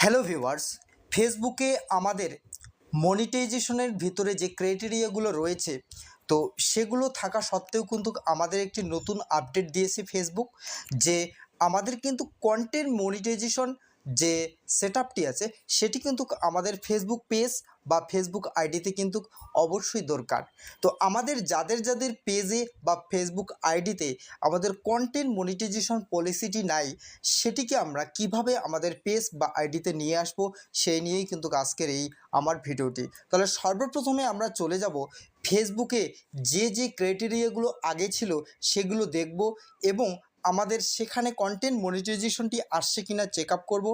Hello viewers ফেসবুকে আমাদের মনিটাইজেশনের ভিতরে যে ক্রাইটেরিয়াগুলো রয়েছে, তো সেগুলো থাকা সত্ত্বেও কিন্তু আমাদের একটি নতুন আপডেট দিয়েছে ফেসবুক যে আমাদের কিন্তু কন্টেন্ট মনিটাইজেশন যে সেট আছে, সেটি কিন্তু আমাদের ফেসবুক পেজ বা ফেসবুক আইডিতে কিন্তু অবশ্যই দরকার। তো আমাদের যাদের যাদের পেজে বা ফেসবুক আইডিতে আমাদের কন্টেন্ট মনিটাইজেশন পলিসিটি নাই, সেটিকে আমরা কীভাবে আমাদের পেজ বা আইডিতে নিয়ে আসব, সেই নিয়েই কিন্তু আজকের এই আমার ভিডিওটি। তাহলে সর্বপ্রথমে আমরা চলে যাব ফেসবুকে যে যে ক্রাইটেরিয়াগুলো আগে ছিল, সেগুলো দেখব এবং আমাদের সেখানে কন্টেন্ট মনিটাইজেশনটি আসছে কিনা চেক আপ করব,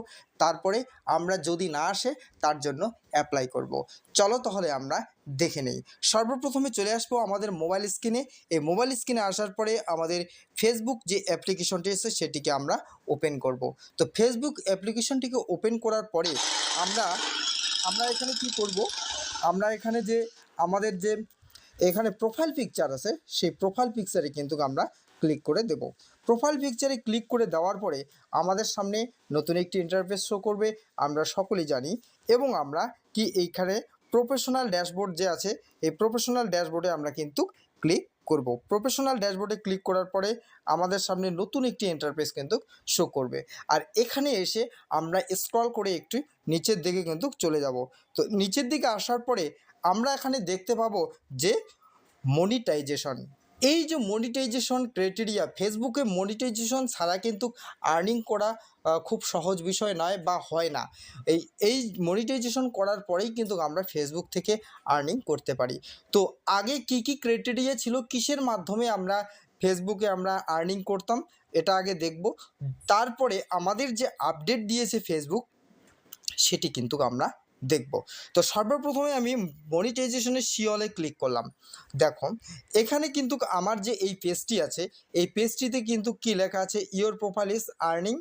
তারপরে আমরা যদি না আসে, তার জন্য অ্যাপ্লাই করব। চলো তাহলে আমরা দেখে নেই সর্বপ্রথমে চলে আসব আমাদের মোবাইল স্ক্রিনে এই মোবাইল স্ক্রিনে আসার পরে আমাদের ফেসবুক যে অ্যাপ্লিকেশনটি এসে সেটিকে আমরা ওপেন করব। তো ফেসবুক অ্যাপ্লিকেশনটিকে ওপেন করার পরে আমরা আমরা এখানে কি করব আমরা এখানে যে, আমাদের যে, এখানে প্রোফাইল পিকচার আছে, সেই প্রোফাইল পিকচারে কিন্তু আমরা ক্লিক করে দেব প্রোফাইল পিকচারে ক্লিক করে দেওয়ার পরে আমাদের সামনে নতুন একটি ইন্টারফেস শো করবে, আমরা সকলেই জানি। এবং আমরা কি এইখানে প্রফেশনাল ড্যাশবোর্ড যে আছে, এই প্রফেশনাল ড্যাশবোর্ডে আমরা কিন্তু ক্লিক করব। প্রফেশনাল ড্যাশবোর্ডে ক্লিক করার পরে আমাদের সামনে নতুন একটি ইন্টারফেস কিন্তু শো করবে। আর এখানে এসে আমরা স্ক্রল করে একটু নিচের দিকে কিন্তু চলে যাব। তো নিচের দিকে আসার পরে আমরা এখানে দেখতে পাবো যে মনিটাইজেশন এই যে মনিটাইজেশন ক্রাইটেরিয়া ফেসবুকে মনিটাইজেশন ছাড়া কিন্তু আর্নিং করা খুব সহজ বিষয় নয় বা হয় না। এই এই মনিটাইজেশন করার পরেই কিন্তু আমরা ফেসবুক থেকে আর্নিং করতে পারি। তো আগে কি কি ক্রাইটেরিয়া ছিল, কিসের মাধ্যমে আমরা ফেসবুকে আমরা আর্নিং করতাম, এটা আগে দেখব। তারপরে আমাদের যে আপডেট দিয়েছে ফেসবুক সেটি কিন্তু আমরা দেখব। তো সর্বপ্রথমে আমি মনিটাইজেশনের শিওলে ক্লিক করলাম। দেখো, এখানে কিন্তু আমার যে এই পেজটি আছে, এই পেজটিতে কিন্তু কি লেখা আছে? Your profile is earning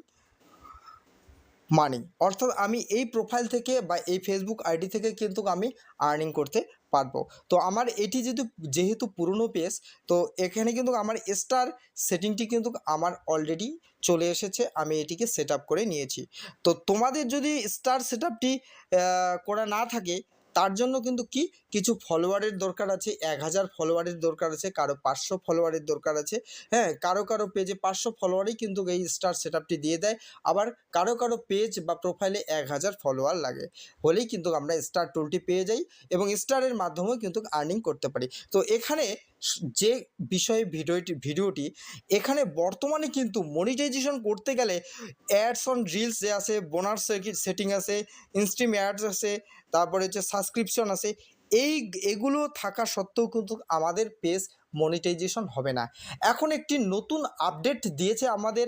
money অর্থাৎ আমি এই প্রোফাইল থেকে বা এই ফেসবুক আইডি থেকে কিন্তু আমি আর্নিং করতে পারব। তো আমার এটি যেহেতু যেহেতু পুরনো পেজ তো এখানে কিন্তু আমার স্টার সেটিংটি কিন্তু আমার অলরেডি চলে এসেছে, আমি এটিকে সেট করে নিয়েছি। তো তোমাদের যদি স্টার সেট করা না থাকে তার জন্য কিন্তু কি? কিছু ফলোয়ারের দরকার আছে, এক হাজার ফলোয়ারের দরকার আছে, কারও পাঁচশো ফলোয়ারের দরকার আছে হ্যাঁ কারও কারও পেজে পাঁচশো ফলোয়ারই কিন্তু এই স্টার সেট দিয়ে দেয়, আবার কারও কারও পেজ বা প্রোফাইলে এক হাজার ফলোয়ার লাগে, হলেই কিন্তু আমরা স্টার টুলটি পেয়ে যাই এবং স্টারের মাধ্যমেও কিন্তু আর্নিং করতে পারি। তো এখানে যে বিষয়ে ভিডিওটি ভিডিওটি এখানে বর্তমানে কিন্তু মনিটাইজেশন করতে গেলে অ্যাডস অন রিলস যে আছে বোনার সেটিং আছে ইনস্ট্রিম অ্যাডস আছে, তারপরে হচ্ছে সাবস্ক্রিপশন আছে, এই, এগুলো থাকা সত্ত্বেও কিন্তু আমাদের পেজ মনিটাইজেশন হবে না। এখন একটি নতুন আপডেট দিয়েছে আমাদের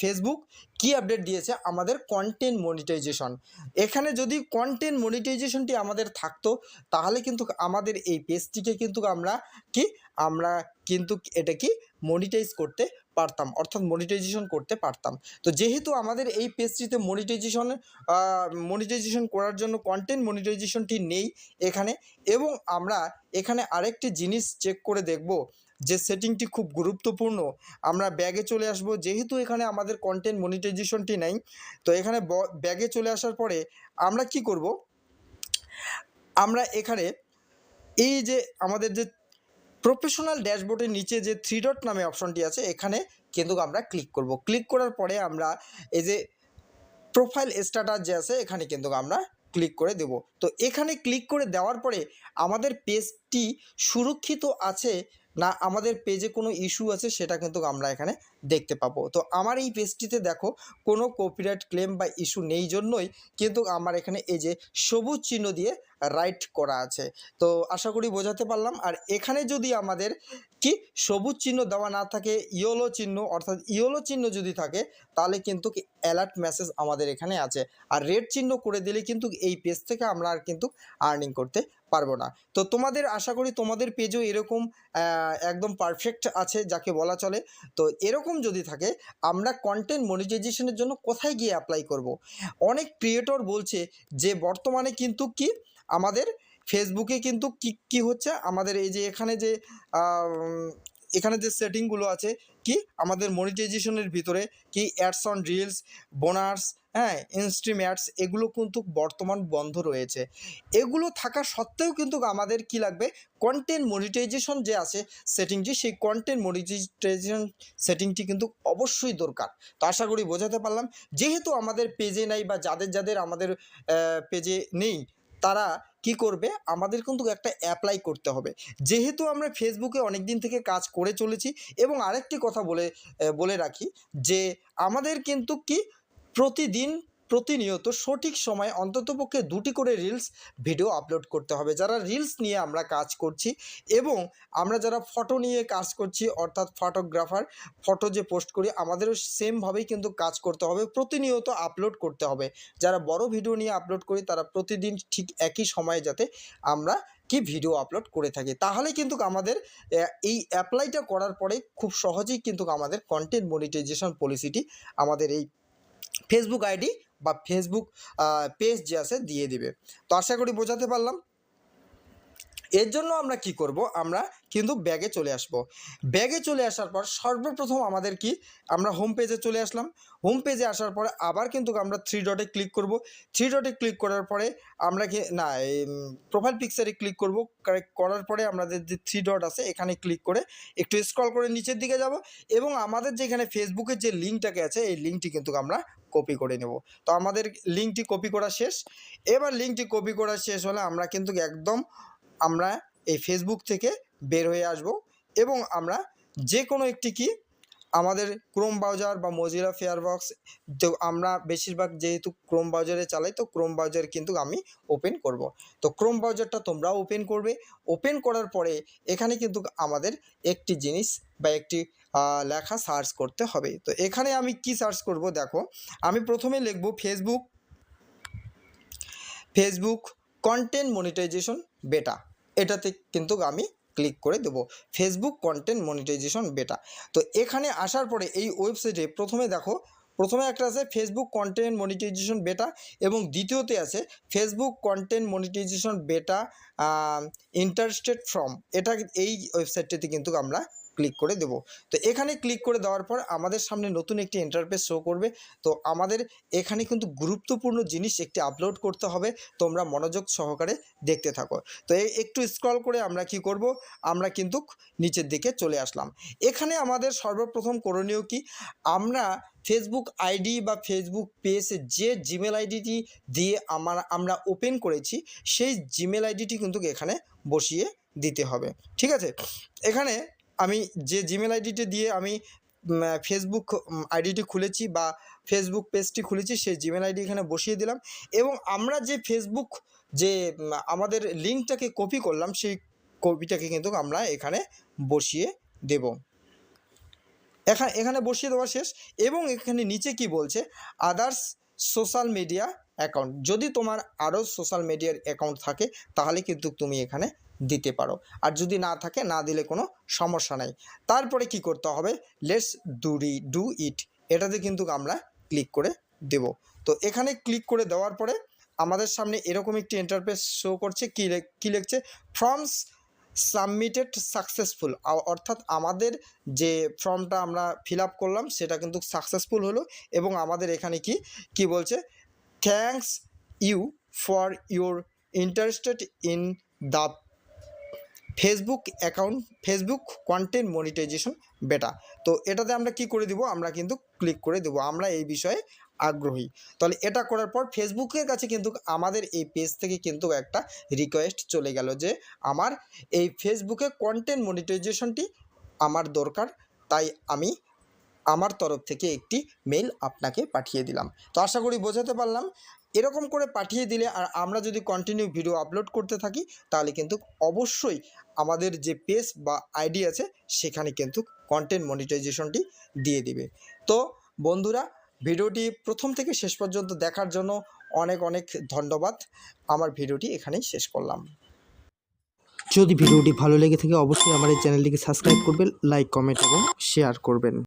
ফেসবুক কি আপডেট দিয়েছে? আমাদের কন্টেন্ট মনিটাইজেশন এখানে যদি কন্টেন্ট মনিটাইজেশনটি আমাদের থাকতো, তাহলে কিন্তু আমাদের এই পেজটিকে কিন্তু আমরা কি, আমরা কিন্তু এটা কি মনিটাইজ করতে পারতাম, অর্থাৎ মনিটাইজেশন করতে পারতাম। তো যেহেতু আমাদের এই পেজটিতে মনিটাইজেশন মনিটাইজেশন করার জন্য কন্টেন্ট মনিটাইজেশনটি নেই এখানে, এবং আমরা এখানে আরেকটি জিনিস চেক করে দেখব যে সেটিংটি খুব গুরুত্বপূর্ণ। আমরা ব্যাগে চলে আসব, যেহেতু এখানে আমাদের কন্টেন্ট মনিটাইজেশনটি নেই, তো এখানে ব্যাগে চলে আসার পরে আমরা কি করব? আমরা এখানে এই যে আমাদের যে প্রফেশনাল ড্যাশবোর্ডের নিচে যে থ্রি ডট নামে অপশনটি আছে, এখানে কিন্তু আমরা ক্লিক করব। ক্লিক করার পরে আমরা এই যে প্রোফাইল স্ট্যাটাস যে আছে, এখানে কিন্তু আমরা ক্লিক করে দেব। তো এখানে ক্লিক করে দেওয়ার পরে আমাদের পেজটি সুরক্ষিত আছে না আমাদের পেজে কোনো ইস্যু আছে সেটা কিন্তু আমরা এখানে দেখতে পাবো। তো আমার এই পেজটিতে দেখো কোনো কপিরাইট ক্লেম বা ইস্যু নেই জন্যই কিন্তু আমার এখানে এই যে সবুজ চিহ্ন দিয়ে রাইট করা আছে। তো আশা করি বোঝাতে পারলাম। আর এখানে যদি আমাদের কি সবুজ চিহ্ন দেওয়া না থাকে, ইয়োলো চিহ্ন অর্থাৎ ইয়োলো চিহ্ন যদি থাকে, তাহলে কিন্তু অ্যালার্ট মেসেজ আমাদের এখানে আছে। আর রেড চিহ্ন করে দিলে কিন্তু এই পেজ থেকে আমরা আর কিন্তু আর্নিং করতে পারব না। তো তোমাদের, আশা করি তোমাদের পেজও এরকম একদম পারফেক্ট আছে যাকে বলা চলে। তো এরকম যদি থাকে, আমরা কন্টেন্ট মনিটাইজেশনের জন্য কোথায় গিয়ে অ্যাপ্লাই করব। অনেক ক্রিয়েটর বলছে যে, বর্তমানে কিন্তু কি আমাদের ফেসবুকে কিন্তু কি কি হচ্ছে? আমাদের এই যে এখানে যে এখানে যে সেটিংগুলো আছে, কি আমাদের মনিটাইজেশনের ভিতরে, কি অ্যাডস অন রিলস বোনাস হ্যাঁ ইনস্ট্রিম অ্যাডস এগুলো কিন্তু বর্তমান বন্ধ রয়েছে। এগুলো থাকা সত্ত্বেও কিন্তু আমাদের কি লাগবে? কন্টেন্ট মনিটাইজেশন যে আছে সেটিংটি সেই কন্টেন্ট মনিটাইজেশন সেটিংটি কিন্তু অবশ্যই দরকার। তো আশা করি বোঝাতে পারলাম। যেহেতু আমাদের পেজে নাই বা যাদের যাদের আমাদের পেজে নেই তারা কি করবে? আমাদের কিন্তু একটা অ্যাপ্লাই করতে হবে। যেহেতু আমরা ফেসবুকে অনেক দিন থেকে কাজ করে চলেছি এবং আরেকটি কথা বলে বলে রাখি যে আমাদের কিন্তু কি প্রতিদিন প্রতিনিয়ত সঠিক সময় অন্ততপক্ষে দুটি করে রিলস ভিডিও আপলোড করতে হবে। যারা রিলস নিয়ে আমরা কাজ করছি এবং আমরা যারা ফটো নিয়ে কাজ করছি, অর্থাৎ ফটোগ্রাফার ফটো যে পোস্ট করি, আমাদেরও সেমভাবেই কিন্তু কাজ করতে হবে, প্রতিনিয়ত আপলোড করতে হবে। যারা বড় ভিডিও নিয়ে আপলোড করি, তারা প্রতিদিন ঠিক একই সময়ে যাতে আমরা কি ভিডিও আপলোড করে থাকি। তাহলে কিন্তু আমাদের এই অ্যাপ্লাইটা করার পরে খুব সহজেই কিন্তু আমাদের কন্টেন্ট মনিটাইজেশন পলিসিটি আমাদের এই ফেসবুক আইডি বা ফেসবুক পেজ যে আছে দিয়ে দিবে। তো আশা করি বোঝাতে পারলাম। এর জন্য আমরা কি করব? আমরা কিন্তু ব্যাগে চলে আসব। ব্যাগে চলে আসার পর সর্বপ্রথম আমাদের কি? আমরা হোম পেজে চলে আসলাম। হোম পেজে আসার পরে আবার কিন্তু আমরা থ্রি ডটে ক্লিক করব। থ্রি ডটে ক্লিক করার পরে আমরা কি? না প্রোফাইল পিকচারে ক্লিক করব। করার পরে আমাদের যে থ্রি ডট আছে, এখানে ক্লিক করে একটু স্ক্রল করে নিচের দিকে যাব এবং আমাদের যেখানে ফেসবুকের যে লিঙ্কটাকে আছে, এই লিঙ্কটি কিন্তু আমরা কপি করে নেব। তো আমাদের লিঙ্কটি কপি করা শেষ। এবার লিঙ্কটি কপি করা শেষ হলে আমরা কিন্তু একদম আমরা এই ফেসবুক থেকে বের হয়ে আসব এবং আমরা যে কোনো একটি কি আমাদের ক্রোম ব্রাউজার বা মজিলা ফেয়ারবক্স তো আমরা বেশিরভাগ যেহেতু ক্রোম ব্রাউজারে চালাই, তো ক্রোম ব্রাউজার কিন্তু আমি ওপেন করব। তো ক্রোম ব্রাউজারটা তোমরাও ওপেন করবে। ওপেন করার পরে এখানে কিন্তু আমাদের একটি জিনিস বা একটি লেখা সার্চ করতে হবে। তো এখানে আমি কি সার্চ করব? দেখো, আমি প্রথমে লিখব ফেসবুক ফেসবুক কন্টেন্ট মনিটাইজেশন বেটা এটাতে কিন্তু আমি ক্লিক করে দেবো। ফেসবুক কন্টেন্ট মনিটাইজেশন বেটা তো এখানে আসার পরে এই ওয়েবসাইটে প্রথমে দেখো, প্রথমে একটা আছে ফেসবুক কন্টেন্ট মনিটাইজেশন বেটা এবং দ্বিতীয়তে আছে Facebook content monetization beta interested from এটা এই ওয়েবসাইটটিতে কিন্তু আমরা ক্লিক করে দেব। তো এখানে ক্লিক করে দেওয়ার পর আমাদের সামনে নতুন একটি ইন্টারফেস শো করবে। তো আমাদের এখানে কিন্তু গুরুত্বপূর্ণ জিনিস একটি আপলোড করতে হবে। তোমরা মনোযোগ সহকারে দেখতে থাকো। তো একটু স্ক্রল করে আমরা কি করব? আমরা কিন্তু নিচের দিকে চলে আসলাম। এখানে আমাদের সর্বপ্রথম করণীয় কি? আমরা ফেসবুক আইডি বা ফেসবুক পেজে যে জিমেল আইডিটি দিয়ে আমার, আমরা ওপেন করেছি, সেই জিমেল আইডিটি কিন্তু এখানে বসিয়ে দিতে হবে। ঠিক আছে? এখানে আমি যে জিমেল আইডিটি দিয়ে আমি ফেসবুক আইডিটি খুলেছি বা ফেসবুক পেজটি খুলেছি, সেই জিমেল আইডি এখানে বসিয়ে দিলাম এবং আমরা যে ফেসবুক যে আমাদের লিঙ্কটাকে কপি করলাম, সেই কপিটাকে কিন্তু আমরা এখানে বসিয়ে দেব। এখানে এখানে বসিয়ে দেওয়া শেষ এবং এখানে নিচে কি বলছে? আদার্স সোশ্যাল মিডিয়া অ্যাকাউন্ট যদি তোমার আরও সোশ্যাল মিডিয়ার অ্যাকাউন্ট থাকে, তাহলে কিন্তু তুমি এখানে দিতে পারো। আর যদি না থাকে, না দিলে কোনো সমস্যা নাই। তারপরে কি করতে হবে? Let's do redo it এটাতে কিন্তু আমরা ক্লিক করে দেব। তো এখানে ক্লিক করে দেওয়ার পরে আমাদের সামনে এরকম একটি ইন্টারফেস শো করছে। কী কী লিখছে? ফর্মস সাবমিটেড সাকসেসফুল অর্থাৎ আমাদের যে ফর্মটা আমরা ফিল করলাম, সেটা কিন্তু সাকসেসফুল হলো এবং আমাদের এখানে কি কি বলছে? Thanks you for your interested in the Facebook account Facebook content monetization beta তো এটাতে আমরা কি করে দিব? আমরা কিন্তু ক্লিক করে দেব। আমরা এই বিষয়ে আগ্রহী। তাহলে এটা করার পর ফেসবুকের কাছে কিন্তু আমাদের এই পেজ থেকে কিন্তু একটা রিকোয়েস্ট চলে গেল যে আমার এই ফেসবুকে কন্টেন্ট মনিটাইজেশনটি আমার দরকার, তাই আমি আমার তরফ থেকে একটি মেল আপনাকে পাঠিয়ে দিলাম। তো আশা করি বোঝাতে পারলাম। এরকম করে পাঠিয়ে দিলে আর আমরা যদি কন্টিনিউ ভিডিও আপলোড করতে থাকি, তাহলে কিন্তু অবশ্যই আমাদের যে পেজ বা আইডি আছে, সেখানে কিন্তু কন্টেন্ট মনিটাইজেশনটি দিয়ে দিবে। তো বন্ধুরা, ভিডিওটি প্রথম থেকে শেষ পর্যন্ত দেখার জন্য অনেক অনেক ধন্যবাদ। আমার ভিডিওটি এখানেই শেষ করলাম। যদি ভিডিওটি ভালো লেগে থাকে, অবশ্যই আমার এই চ্যানেলটিকে সাবস্ক্রাইব করবেন লাইক কমেন্ট এবং শেয়ার করবেন।